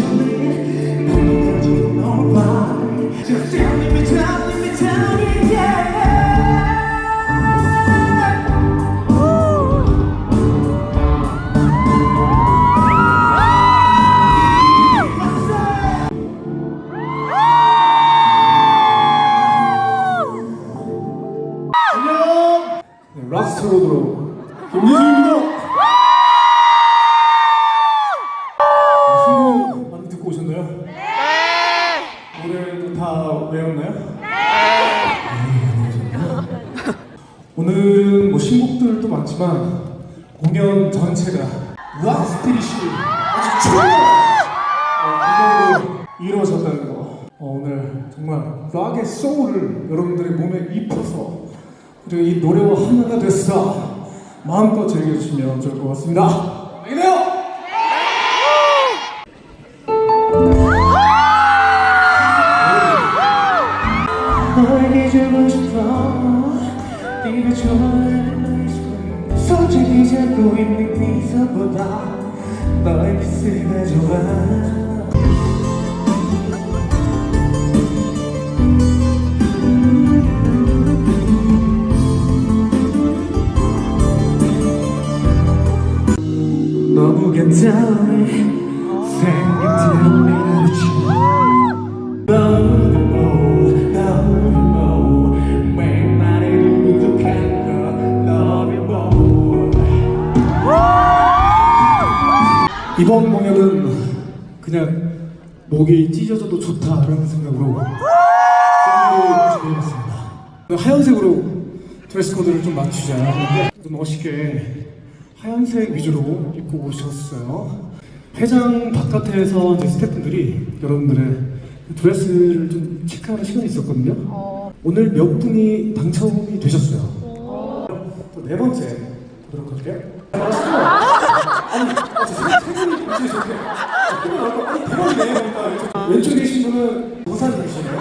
함 많지만 공연 전체가 락 스피릿이 아주 최고 어, 이루어졌다는 거 어, 오늘 정말 락의 소울을 여러분들의 몸에 입혀서 그리고 이 노래와 하나가 됐어 마음껏 즐겨주시면 좋을 것 같습니다 너에게 주고 싶어 네가 너 잡고 있는 미소보다 너의 키스가 좋아. 너무 괜찮아 이번 공연은 그냥 목이 찢어져도 좋다 이런 생각으로 준비해봤습니다 하얀색으로 드레스 코드를 좀 맞추자 했는데 좀 멋있게 하얀색 위주로 입고 오셨어요. 회장 바깥에서 이제 스태프분들이 여러분들의 드레스를 좀 체크하는 시간이 있었거든요. 오늘 몇 분이 당첨이 되셨어요. 또네 번째 보도록 할게요. 아니, 아, 저렇게 아 왼쪽에 계신 분은 노사님이시네요.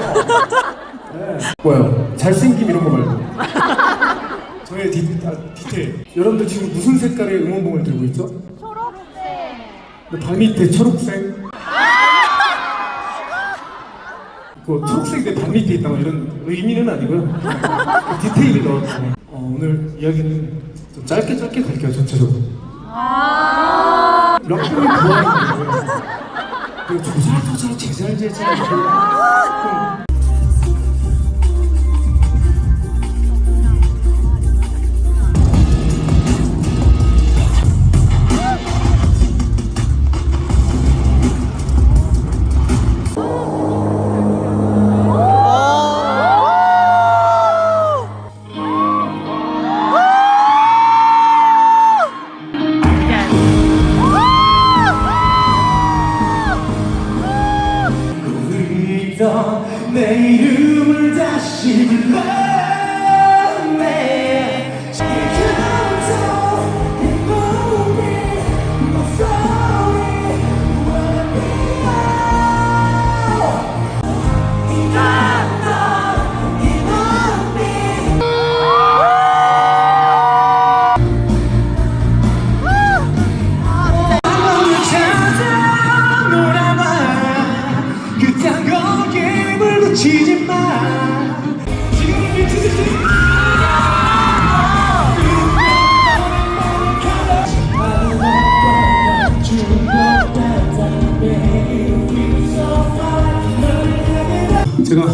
네. 뭐요? 잘생김 이런 거 말고. 저의 디, 아, 디테일. 여러분들 지금 무슨 색깔의 응원봉을 들고 있죠? 초록색. 발 밑에 초록색. 그그 초록색 내방 밑에 있다 뭐 이런 의미는 아니고요. 그 디테일을 넣었고 어, 오늘 이야기는 좀 짧게 짧게 갈게요 전체적으로. 락킹이 좋아하는 거예요. 그 조잘조잘 제잘제잘 이렇게 좀 제가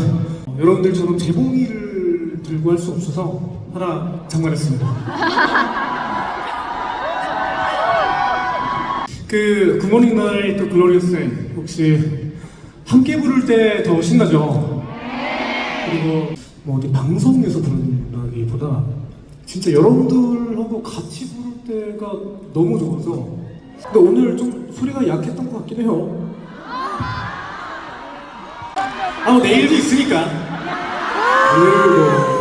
여러분들처럼 재봉이를 들고 할 수 없어서 하나 장만했습니다. 그 굿모닝 나이트 글로리어스 혹시 함께 부를 때 더 신나죠? 그리고 뭐 어디 방송에서 부른다기보다 진짜 여러분들하고 같이 부를 때가 너무 좋아서 근데 오늘 좀 소리가 약했던 것 같긴 해요 아, 뭐 내일도 있으니까. 내일도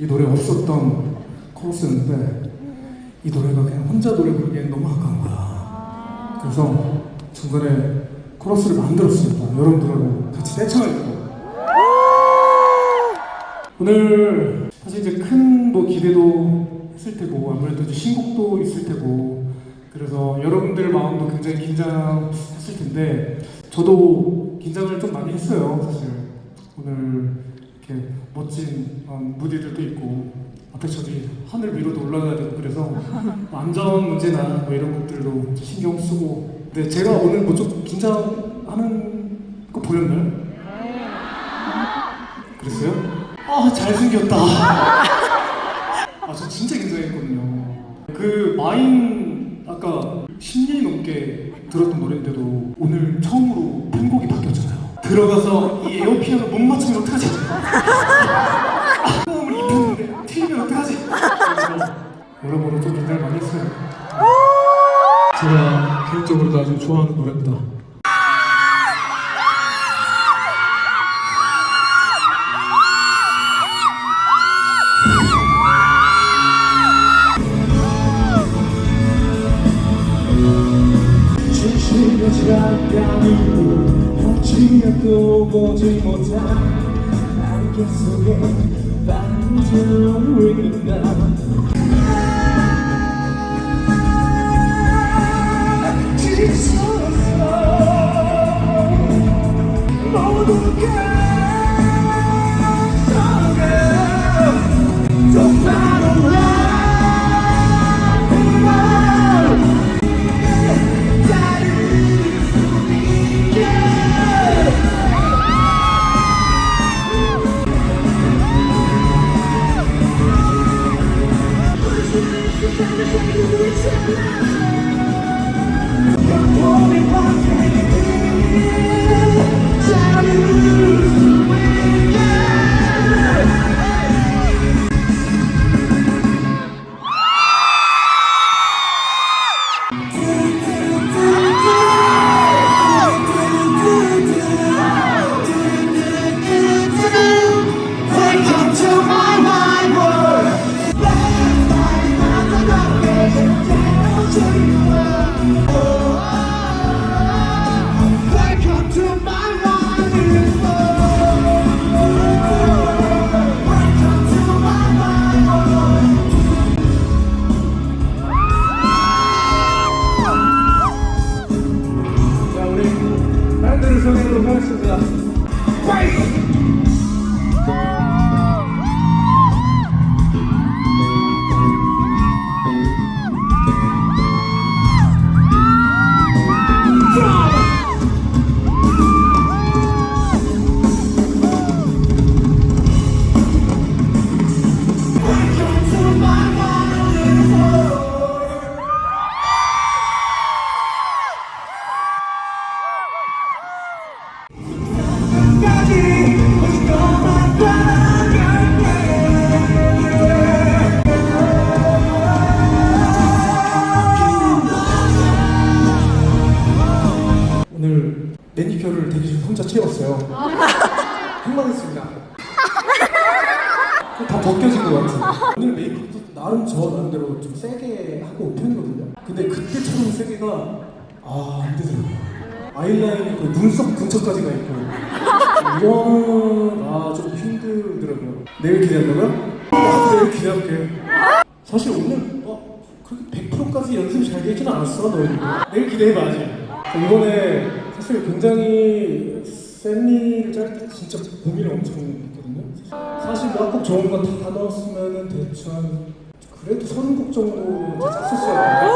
이 노래 없었던 코러스였는데 이 노래가 그냥 혼자 노래 부르기엔 너무 아까운 거야. 그래서 중간에 코러스를 만들었습니다. 여러분들하고 같이 떼창하려고. 오늘 사실 이제 큰 뭐 기대도 했을 테고 아무래도 이제 신곡도 있을 테고 그래서 여러분들 마음도 굉장히 긴장했을 텐데 저도 긴장을 좀 많이 했어요 사실 오늘 이렇게 멋진 어, 무대들도 있고 앞에 저기 하늘 위로도 올라가야 되고 그래서 뭐 안전 문제나 뭐 이런 것들도 신경 쓰고 근데 제가 오늘 뭐 좀 긴장하는 거 보였나요? 그랬어요? 아 잘생겼다 아, 저 진짜 긴장했거든요. 그 마인 아까 10년이 넘게 들었던 노래인데도 오늘 처음으로 편곡이. 들어가서 이 에어피아노 못 맞추면 어떡하지? 처음을 입혔는데 틀리면 어떡하지? 여러모로 좀 긴장을 많이 했어요. 제가 개인적으로도 아주 좋아하는 노래입니다. 어찌해도 보지 못한 안개 속에 반짝이다 지쳤어. 모두가 흥망했습니다. 다 벗겨진 것 같아. 오늘 메이크업도 나름 저 나름대로 좀 세게 하고 온 편이거든요. 근데 그때처럼 세게가 아, 안 되더라고요. 아이라인이 그 눈썹 근처까지 가 있고 이거는 아 좀 힘들더라고요. 내일 기대한다고요? 아, 내일 기대할게. 사실 오늘 어, 그렇게 100%까지 연습 잘 되진 않았어 너 내일 기대해봐야지. 이번에 사실 굉장히 샌리를 짤 때 진짜 고민을 엄청 했거든요. 사실 뭐꼭 좋은 거 다 넣었으면은 대충 한 그래도 서른 곡 정도 이제 짰었어야 되는데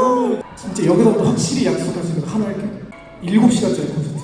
그러면 진짜 여기서부터 확실히 약속할 수 있는 거 하나 할게요. 7시간짜리 콘서트.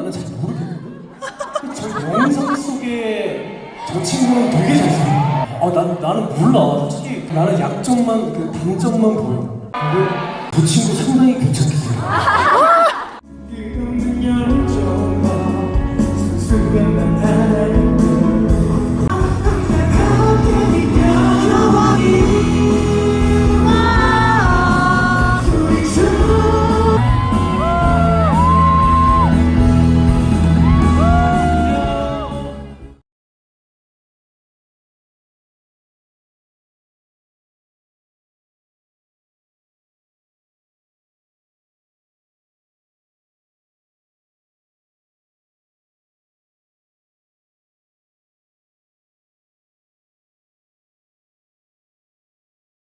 나는 잘 모르겠거든. 저 영상 속에 저 친구는 되게 잘생겨. 아, 난 나는 몰라. 솔직히 나는 약점만 그 단점만 보여. 근데 저 친구 상당히 괜찮겠어요. 끝없는 열정과 습관만 하나의